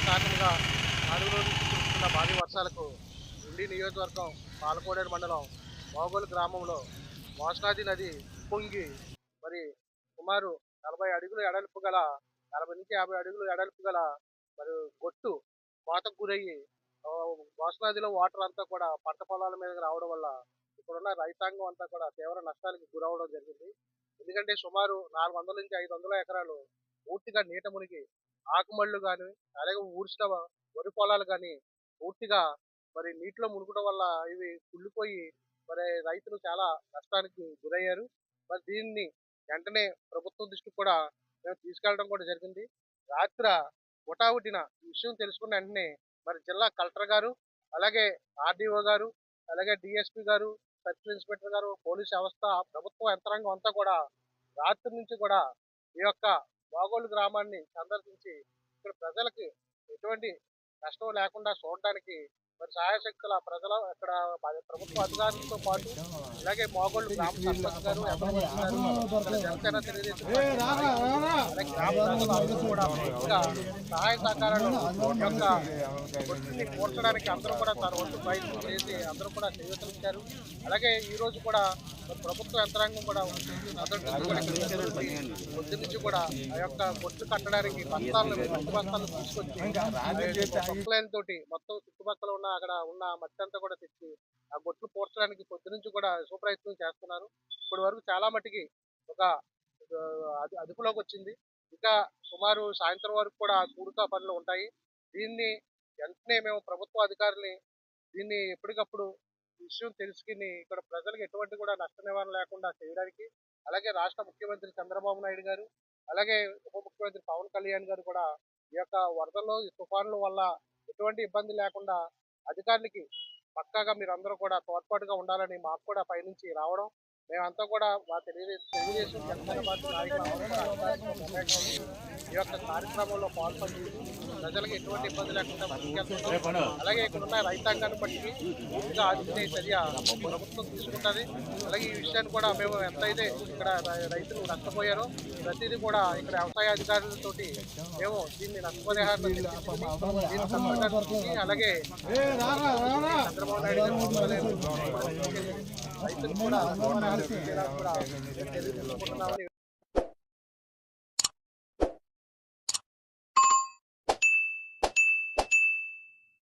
కారణంగా నాలుగు రోజుల నుంచి కురుస్తున్న భారీ వర్షాలకు ఉండి నియోజకవర్గం పాలకోడేరు మండలం మోగోలు గ్రామంలో మోసనాది నది పొంగి మరి సుమారు నలభై అడుగులు ఎడల్పు గల నలభై నుంచి యాభై అడుగులు ఎడల్పు గల మరి గొట్టు కోతకు గురయ్యి మోసనాదిలో వాటర్ అంతా కూడా పంట పొలాల మీదకి రావడం వల్ల ఇక్కడున్న రైతాంగం అంతా కూడా తీవ్ర నష్టానికి గురవడం జరిగింది. ఎందుకంటే సుమారు నాలుగు వందల నుంచి ఐదు వందల ఎకరాలు పూర్తిగా నీట మునిగి ఆకుమళ్ళు కానీ అలాగే ఊడ్చిన వరి పొలాలు కానీ పూర్తిగా మరి నీటిలో మునుగడం వల్ల ఇవి కుళ్ళిపోయి మరి రైతులు చాలా నష్టానికి గురయ్యారు. మరి దీన్ని వెంటనే ప్రభుత్వం దృష్టికి కూడా మేము తీసుకెళ్ళడం కూడా జరిగింది. రాత్ర హుటాహుటిన ఈ విషయం తెలుసుకున్న వెంటనే మరి జిల్లా కలెక్టర్ గారు అలాగే ఆర్డీఓ గారు అలాగే డిఎస్పి గారు సర్కిల్ ఇన్స్పెక్టర్ గారు పోలీస్ వ్యవస్థ ప్రభుత్వ యంత్రాంగం అంతా కూడా రాత్రి నుంచి కూడా ఈ యొక్క బాగోలు గ్రామాన్ని సందర్శించి ఇక్కడ ప్రజలకి ఎటువంటి నష్టం లేకుండా చూడటానికి మరి సహాయశక్తుల ప్రజల ఇక్కడ ప్రభుత్వ అధికారులతో పాటు అలాగే మోగోళ్ళు గ్రామ సర్పంచ్ గారు జనసేన తెలుగుదేశం గ్రామ ప్రజలు కూడా సహాయ సహకారాలు యొక్క ఒత్తిడిని కూర్చడానికి అందరూ కూడా తన వంతు ప్రయత్నం చేసి అందరూ కూడా చేయూతనిచ్చారు. అలాగే ఈ రోజు కూడా ప్రభుత్వ యంత్రాంగం కూడా పొద్దు నుంచి కూడా ఆ యొక్క బొట్లు కట్టడానికి బస్తాలను బస్తాలను తీసుకొచ్చి తోటి మొత్తం చుట్టుపక్కల ఉన్న అక్కడ ఉన్న మట్టి అంతా కూడా తెచ్చి ఆ గొట్లు పూడ్చడానికి పొద్దు నుంచి కూడా సుప్రయత్నం చేస్తున్నారు. ఇప్పటి వరకు చాలా మట్టికి ఒక అది అదుపులోకి వచ్చింది. ఇంకా సుమారు సాయంత్రం వరకు కూడా కూడుకా పనులు ఉంటాయి. దీన్ని వెంటనే మేము ప్రభుత్వ అధికారుల్ని దీన్ని ఎప్పటికప్పుడు విషయం తెలుసుకుని ఇక్కడ ప్రజలకు ఎటువంటి కూడా నష్ట నివారణ లేకుండా చేయడానికి అలాగే రాష్ట్ర ముఖ్యమంత్రి చంద్రబాబు నాయుడు గారు అలాగే ఉప ముఖ్యమంత్రి పవన్ కళ్యాణ్ గారు కూడా ఈ యొక్క వరదల్లో ఈ తుఫాన్ల వల్ల ఎటువంటి ఇబ్బంది లేకుండా అధికారులకి పక్కాగా మీరందరూ కూడా తోడ్పాటుగా ఉండాలని మాకు కూడా పైనుంచి రావడం మేమంతా కూడా మా తెలుగుదేశం జనసేన పార్టీ అధికారులతో మమేకమై ఈ యొక్క కార్యక్రమంలో పాల్పంచి ప్రజలకు ఎటువంటి ఇబ్బంది లేకుండా ముందుకెళ్తున్నాం అలాగే ఇక్కడ ఉన్న రైతాంగాన్ని బట్టి పూర్తిగా ఆదుకునే చర్య ప్రభుత్వం తీసుకుంటుంది. అలాగే ఈ విషయాన్ని కూడా మేము ఎంతైతే ఇక్కడ రైతులు నష్టపోయారో ప్రతిదీ కూడా ఇక్కడ వ్యవసాయ అధికారులతోటి మేము దీన్ని నష్టపరిహారం అలాగే చంద్రబాబు నాయుడు గారు ముందుగానే రైతులు కూడా నష్టపరిహారం ఇచ్చేలా కూడా తెలియజేసుకుంటున్నామని